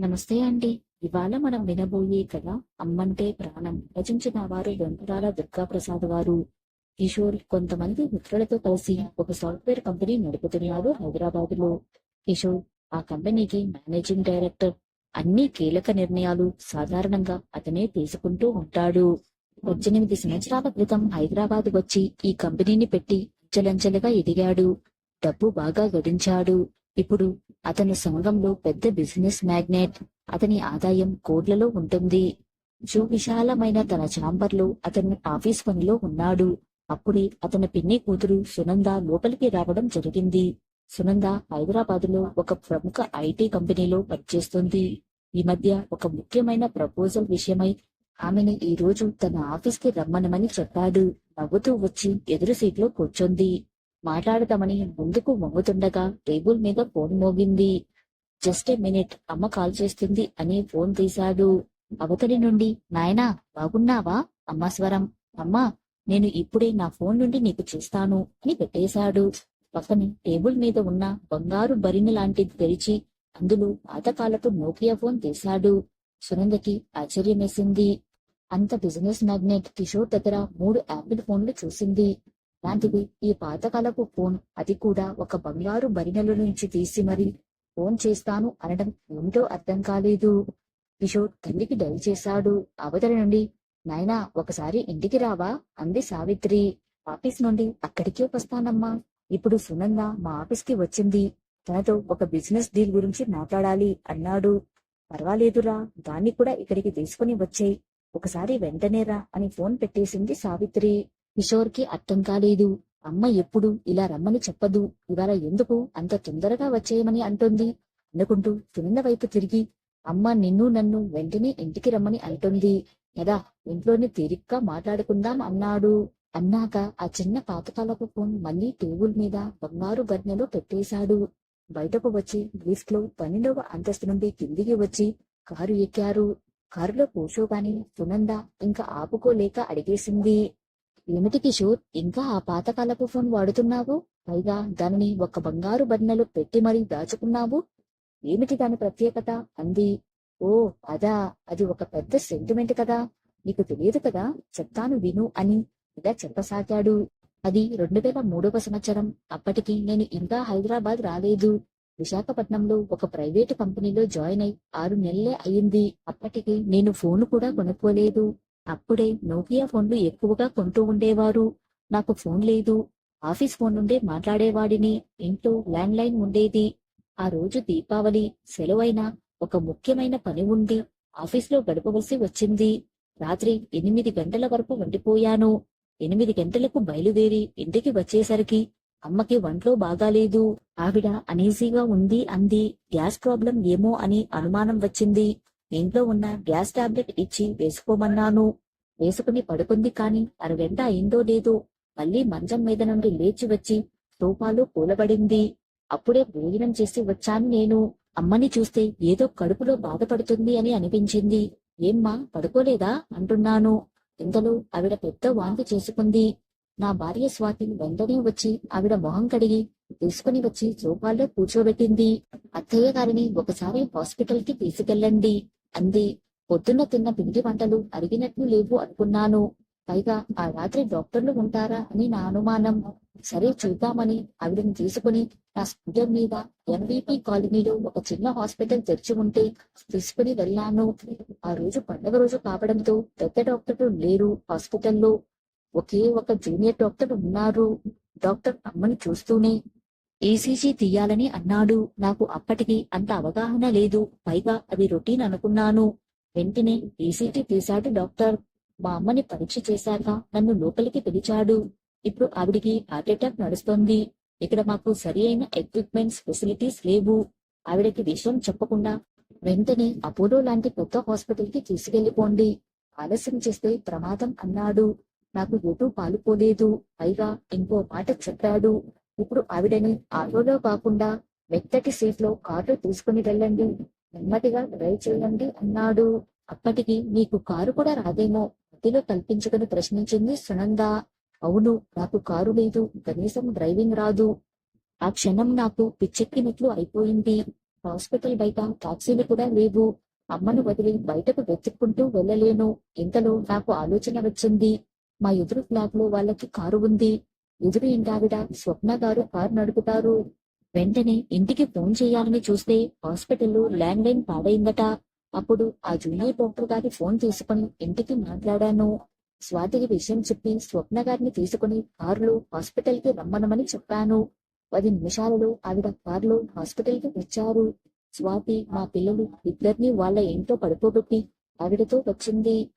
నమస్తే అండి. ఇవాళ మనం వినబోయే కథ అమ్మంటే ప్రాణం రచించిన వారు వెంకటాల దుర్గా ప్రసాద్ కిషోర్ కొంతమంది మిత్రులతో కలిసి ఒక సాఫ్ట్వేర్ కంపెనీ నడుపుతున్నారు హైదరాబాద్లో కిషోర్ ఆ కంపెనీకి మేనేజింగ్ డైరెక్టర్. అన్ని కీలక నిర్ణయాలు సాధారణంగా అతనే తీసుకుంటూ ఉంటాడు. పద్దెనిమిది సంవత్సరాల క్రితం హైదరాబాద్ వచ్చి ఈ కంపెనీని పెట్టి అంచెలంచెలుగా ఎదిగాడు. డబ్బు బాగా గడించాడు. ఇప్పుడు అతను సంఘంలో పెద్ద బిజినెస్ మ్యాగ్నెట్. అతని ఆదాయం కోట్లలో ఉంటుంది. సువిశాలమైన తన ఛాంబర్లో అతను ఆఫీస్ పనిలో ఉన్నాడు. అప్పుడే అతని పిన్ని కూతురు సునంద లోపలికి రావడం జరిగింది. సునంద హైదరాబాద్లో ఒక ప్రముఖ ఐటీ కంపెనీలో పనిచేస్తుంది. ఈ మధ్య ఒక ముఖ్యమైన ప్రపోజల్ విషయమై ఆమెని ఈ రోజు తన ఆఫీస్కి రమ్మనమని చెప్పాడు. నవ్వుతూ వచ్చి ఎదురు సీట్లో కూర్చుంది. మాట్లాడదామని ముందుకు వంగుతుండగా టేబుల్ మీద ఫోన్ మోగింది. జస్ట్ ఏ మినిట్ అమ్మ కాల్ చేస్తుంది అని ఫోన్ తీశాడు. అవతలి నుండి నాయనా బాగున్నావా? అమ్మ స్వరం అమ్మా నేను ఇప్పుడే నా ఫోన్ నుండి నీకు చేస్తాను అని పెట్టేశాడు. పక్కనే టేబుల్ మీద ఉన్న బంగారు బరిని లాంటిది తెరిచి అందులో పాతకాలపు నోకియా ఫోన్ తీశాడు. సునందకి ఆశ్చర్యమేసింది. అంత బిజినెస్ మ్యాగ్నెట్ కిషోర్ దగ్గర మూడు యాపిల్ ఫోన్లు చూసింది. లాంటిది ఈ పాతకాలపు ఫోన్. అది కూడా ఒక బంగారు బరినెల నుంచి తీసి మరి ఫోన్ చేస్తాను అనడం ఏమిటో అర్థం కాలేదు. కిషోర్ తల్లికి డైల్ చేశాడు. అవతల నుండి నాయనా ఒకసారి ఇంటికి రావా? అంది సావిత్రి. ఆఫీస్ నుండి అక్కడికే వస్తానమ్మా. ఇప్పుడు సునంద మా ఆఫీస్కి వచ్చింది. తనతో ఒక బిజినెస్ డీల్ గురించి మాట్లాడాలి అన్నాడు. పర్వాలేదురా దాన్ని కూడా ఇక్కడికి తీసుకుని వచ్చేయి. ఒకసారి వెంటనే రా అని ఫోన్ పెట్టేసింది సావిత్రి. కిషోర్కి అర్థం కాలేదు. అమ్మ ఎప్పుడు ఇలా రమ్మని చెప్పదు. ఇవాళ ఎందుకు అంత తొందరగా వచ్చేయమని అంటుంది? అనుకుంటూ సునంద వైపు తిరిగి అమ్మ నిన్ను నన్ను వెంటనే ఇంటికి రమ్మని అంటుంది. కదా ఇంట్లోనే తీరిగ్గా మాట్లాడుకుందాం అన్నాడు. అన్నాక ఆ చిన్న పాతకాలపు ఫోన్ మళ్ళీ టేబుల్ మీద బంగారు బర్నెలో పెట్టేశాడు. బయటకు వచ్చి లిఫ్ట్లో పన్నెండవ అంతస్తు నుండి కిందికి వచ్చి కారు ఎక్కారు. కారులో కూర్చోగానే సునంద ఇంకా ఆపుకోలేక అడిగేసింది. ఏమిటి కిషోర్ ఇంకా ఆ పాతకాలపు ఫోన్ వాడుతున్నావు? పైగా దానిని ఒక బంగారు బర్నెలో పెట్టి మరీ దాచుకున్నావు? ఏమిటి దాని ప్రత్యేకత? అంది. ఓ అదా. అది ఒక పెద్ద సెంటిమెంట్ కదా. నీకు తెలియదు కదా? చెప్తాను విను అని ఇలా చెప్పసాగాడు. అది రెండు వేల మూడవ సంవత్సరం. అప్పటికి నేను ఇంకా హైదరాబాద్ రాలేదు. విశాఖపట్నంలో ఒక ప్రైవేటు కంపెనీలో జాయిన్ అయి ఆరు నెలలే అయింది. అప్పటికి నేను ఫోన్ కూడా కొనుక్కోలేదు. అప్పుడే నోకియా ఫోన్లు ఎక్కువగా కొంటూ ఉండేవారు. నాకు ఫోన్ లేదు. ఆఫీస్ ఫోన్ నుండే మాట్లాడేవాడిని. ఇంట్లో ల్యాండ్ లైన్ ఉండేది. ఆ రోజు దీపావళి సెలవైన ఒక ముఖ్యమైన పని ఉండి ఆఫీస్లో గడపవలసి వచ్చింది. రాత్రి ఎనిమిది గంటల వరకు వండిపోయాను. ఎనిమిది గంటలకు బయలుదేరి ఇంటికి వచ్చేసరికి అమ్మకి వంట్లో బాగాలేదు. ఆవిడ అనీజీగా ఉంది అంది. గ్యాస్ ప్రాబ్లం ఏమో అని అనుమానం వచ్చింది. ఇంట్లో ఉన్న గ్యాస్ టాబ్లెట్ ఇచ్చి వేసుకోమన్నాను. వేసుకుని పడుకుంది కాని అరగంట అయిందో లేదో మళ్ళీ మంచం మీద నుండి లేచి వచ్చి సోఫాలో కూలబడింది. అప్పుడే భోజనం చేసి వచ్చాను నేను. అమ్మని చూస్తే ఏదో కడుపులో బాధపడుతుంది అని అనిపించింది. ఏమ్మా పడుకోలేదా? అంటున్నాను. ఇంతలో ఆవిడ పెద్ద వాంతి చేసుకుంది. నా భార్య స్వాతి వెంటనే వచ్చి ఆవిడ మొహం కడిగి తీసుకుని వచ్చి సోఫాలో కూర్చోబెట్టింది. అత్తయ్య గారిని ఒకసారి హాస్పిటల్కి తీసుకెళ్ళండి. అంది. పొద్దున్న తిన్న పిండి వంటలు అరిగినట్లు లేవు అనుకున్నాను. పైగా ఆ రాత్రి డాక్టర్లు ఉంటారా అని నా అనుమానం. సరే చూద్దామని ఆవిడని తీసుకుని నా స్కూటర్ మీద ఎంవిపి కాలనీలో ఒక చిన్న హాస్పిటల్ తెరిచి ఉంటే తీసుకుని వెళ్ళాను. ఆ రోజు పండగ రోజు కావడంతో పెద్ద డాక్టర్లు లేరు హాస్పిటల్లో. ఒకే ఒక జూనియర్ డాక్టర్ ఉన్నారు. డాక్టర్ అమ్మని చూస్తూనే ఏసీజీ తీయాలని అన్నాడు. నాకు అప్పటికి అంత అవగాహన లేదు. పైగా అది రొటీన్ అనుకున్నాను. వెంటనే ఈసీజీ తీశాడు డాక్టర్. మా అమ్మని పరీక్ష చేశాక నన్ను లోపలికి పిలిచాడు. ఇప్పుడు ఆవిడికి హార్ట్అటాక్ నడుస్తోంది. ఇక్కడ మాకు సరి అయిన ఎక్విప్మెంట్స్ ఫెసిలిటీస్ లేవు. ఆవిడకి విషయం చెప్పకుండా వెంటనే అపోలో లాంటి కొత్త హాస్పిటల్కి తీసుకెళ్ళిపోండి ఆలస్యం చేస్తే ప్రమాదం అన్నాడు. నాకు ఎటూ పాలుపోలేదు. పైగా ఇంకో మాట చెప్పాడు. ఇప్పుడు ఆవిడని ఆటోలో కాకుండా మెత్తటి సీట్లో కారు తీసుకుని వెళ్ళండి. నెమ్మదిగా డ్రైవ్ చేయండి అన్నాడు. అప్పటికి నీకు కారు కూడా రాదేమో? మధ్యలో కల్పించుకుని ప్రశ్నించింది సునంద. అవును నాకు కారు లేదు. కనీసం డ్రైవింగ్ రాదు. ఆ క్షణం నాకు పిచ్చెక్కినట్లు అయిపోయింది. హాస్పిటల్ బయట టాక్సీలు కూడా లేవు. అమ్మను వదిలి బయటకు వెతుక్కుంటూ వెళ్ళలేను. ఇంతలో నాకు ఆలోచన వచ్చింది. మా ఎదురు ఫ్లాట్లో వాళ్ళకి కారు ఉంది. ఎదురు ఇంటావిడ? స్వప్న గారు కారు నడుపుతారు. వెంటనే ఇంటికి ఫోన్ చేయాలని చూస్తే హాస్పిటల్లో ల్యాండ్ లైన్ పాడైందట. అప్పుడు ఆ జూనియర్ డాక్టర్ గారి ఫోన్ తీసుకుని ఇంటికి మాట్లాడాను. స్వాతికి విషయం చెప్పి స్వప్న గారిని తీసుకుని కారులో హాస్పిటల్కి రమ్మనమని చెప్పాను. పది నిమిషాలలో ఆవిడ కారులో హాస్పిటల్కి వచ్చారు. స్వాతి మా పిల్లలు ఇద్దరిని వాళ్ళ ఇంట్లో పడుకోబెట్టి ఆవిడతో వచ్చింది.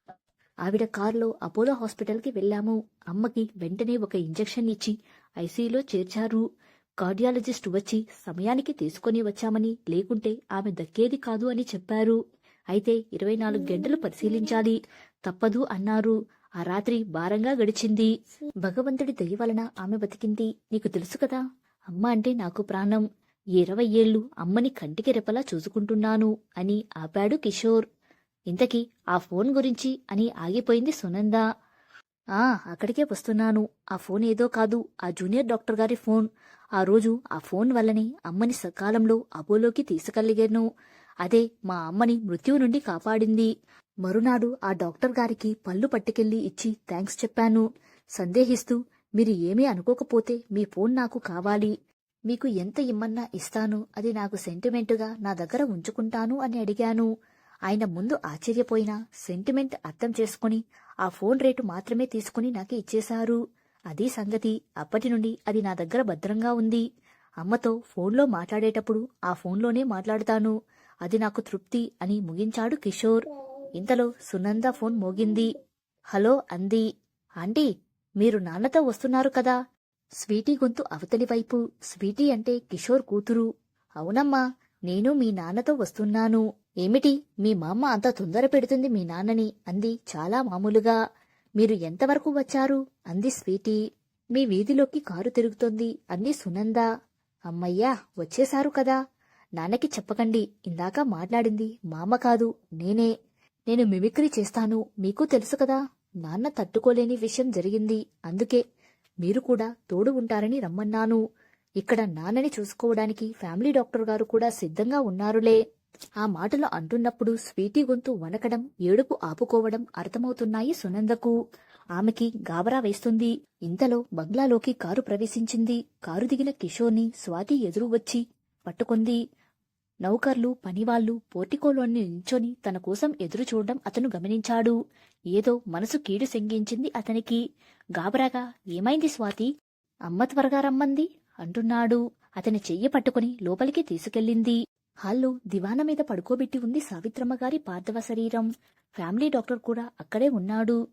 ఆవిడ కారులో అపోలో హాస్పిటల్కి వెళ్ళాము. అమ్మకి వెంటనే ఒక ఇంజెక్షన్ ఇచ్చి ఐసీయూలో చేర్చారు. కార్డియాలజిస్ట్ వచ్చి సమయానికి తీసుకొని వచ్చామని లేకుంటే ఆమె దక్కేది కాదు అని చెప్పారు. అయితే ఇరవై నాలుగు గంటలు పరిశీలించాలి. తప్పదు అన్నారు. ఆ రాత్రి భారంగా గడిచింది. భగవంతుడి దయ వలన ఆమె బతికింది. నీకు తెలుసు కదా అమ్మ అంటే నాకు ప్రాణం. ఇరవై ఏళ్ళు అమ్మని కంటికి రెపలా చూసుకుంటున్నాను అని ఆపాడు కిషోర్. ఇంతకీ ఆ ఫోన్ గురించి అని ఆగిపోయింది సునంద. ఆ అక్కడికే వస్తున్నాను. ఆ ఫోన్ ఏదో కాదు. ఆ జూనియర్ డాక్టర్ గారి ఫోన్. ఆ రోజు ఆ ఫోన్ వల్లనే అమ్మని సకాలంలో అపోలోకి తీసుకెళ్ళిగాను అదే మా అమ్మని మృత్యువు నుండి కాపాడింది. మరునాడు ఆ డాక్టర్ గారికి పళ్ళు పట్టుకెళ్ళి ఇచ్చి థ్యాంక్స్ చెప్పాను. సందేహిస్తూ మీరు ఏమీ అనుకోకపోతే మీ ఫోన్ నాకు కావాలి. మీకు ఎంత ఇమ్మన్నా ఇస్తాను. అది నాకు సెంటిమెంటుగా నా దగ్గర ఉంచుకుంటాను అని అడిగాను. ఆయన ముందు ఆశ్చర్యపోయినా సెంటిమెంట్ అర్థం చేసుకుని ఆ ఫోన్ రేటు మాత్రమే తీసుకుని నాకు ఇచ్చేశారు. అదీ సంగతి. అప్పటి నుండి అది నా దగ్గర భద్రంగా ఉంది. అమ్మతో ఫోన్లో మాట్లాడేటప్పుడు ఆ ఫోన్లోనే మాట్లాడుతాను. అది నాకు తృప్తి అని ముగించాడు కిషోర్. ఇంతలో సునంద ఫోన్ మోగింది. హలో అంది. ఆంటీ మీరు నాన్నతో వస్తున్నారు కదా? స్వీటీ గొంతు అవతలి వైపు. స్వీటీ అంటే కిషోర్ కూతురు. అవునమ్మా నేను మీ నాన్నతో వస్తున్నాను. ఏమిటి? మీ మామ అంత తొందర పెడుతుంది మీ నాన్నని అంది చాలా మామూలుగా. మీరు ఎంతవరకు వచ్చారు? అంది స్వీటీ. మీ వీధిలోకి కారు తిరుగుతోంది అంది సునంద. అమ్మయ్యా వచ్చేశారు కదా. నాన్నకి చెప్పకండి ఇందాక మాట్లాడింది మామ కాదు నేనే. నేను మిమిక్రీ చేస్తాను మీకు తెలుసు కదా. నాన్న తట్టుకోలేని విషయం జరిగింది అందుకే. మీరు కూడా తోడు ఉంటారని రమ్మన్నాను. ఇక్కడ నాన్నని చూసుకోవడానికి ఫ్యామిలీ డాక్టర్ గారు కూడా సిద్ధంగా ఉన్నారులే. ఆ మాటలు అంటున్నప్పుడు స్వీటీ గొంతు వణకడం ఏడుపు ఆపుకోవడం అర్థమవుతున్నాయి సునందకు. ఆమెకి గాబరా వేస్తుంది. ఇంతలో బంగ్లాలోకి కారు ప్రవేశించింది. కారు దిగిన కిషోర్ని స్వాతి ఎదురు వచ్చి పట్టుకుంది. నౌకర్లు పనివాళ్ళు పోర్టికోలోని నించొని తన కోసం ఎదురు చూడడం అతను గమనించాడు. ఏదో మనసు కీడు సెంగించింది అతనికి. గాబరాగా ఏమైంది స్వాతి? అమ్మ త్వరగా రమ్మంది? అంటున్నాడు. అతని చెయ్యి పట్టుకుని లోపలికి తీసుకెళ్ళింది. హాల్లో దివాన మీద పడుకోబెట్టి ఉంది సావిత్రమ్మ గారి పార్థవ శరీరం. ఫ్యామిలీ డాక్టర్ కూడా అక్కడే ఉన్నాడు.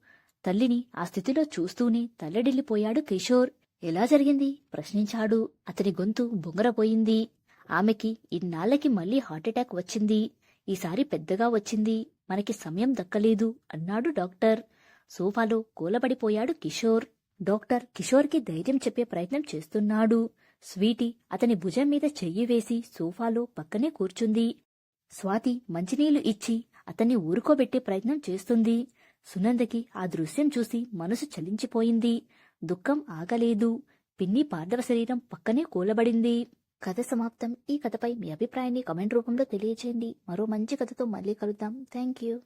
తల్లిని ఆ స్థితిలో చూస్తూనే తల్లడిల్లిపోయాడు కిషోర్. ఎలా జరిగింది? ప్రశ్నించాడు. అతని గొంతు బొంగరపోయింది ఆమెకి ఇన్నాళ్ళకి మళ్ళీ హార్ట్అటాక్ వచ్చింది. ఈసారి పెద్దగా వచ్చింది. మనకి సమయం దక్కలేదు అన్నాడు డాక్టర్. సోఫాలో కూలబడిపోయాడు కిషోర్. డాక్టర్ కిషోర్కి ధైర్యం చెప్పే ప్రయత్నం చేస్తున్నాడు. స్వీటీ అతని భుజం మీద చెయ్యి వేసి సోఫాలో పక్కనే కూర్చుంది. స్వాతి మంచినీళ్ళు ఇచ్చి అతన్ని ఊరుకోబెట్టే ప్రయత్నం చేస్తుంది. సునందకి ఆ దృశ్యం చూసి మనసు చలించిపోయింది. దుఃఖం ఆగలేదు. పిన్ని పార్థవ శరీరం పక్కనే కూలబడింది. కథ సమాప్తం. ఈ కథపై మీ అభిప్రాయాన్ని కమెంట్ రూపంలో తెలియచేయండి. మరో మంచి కథతో మళ్ళీ కలుద్దాం. Thank you.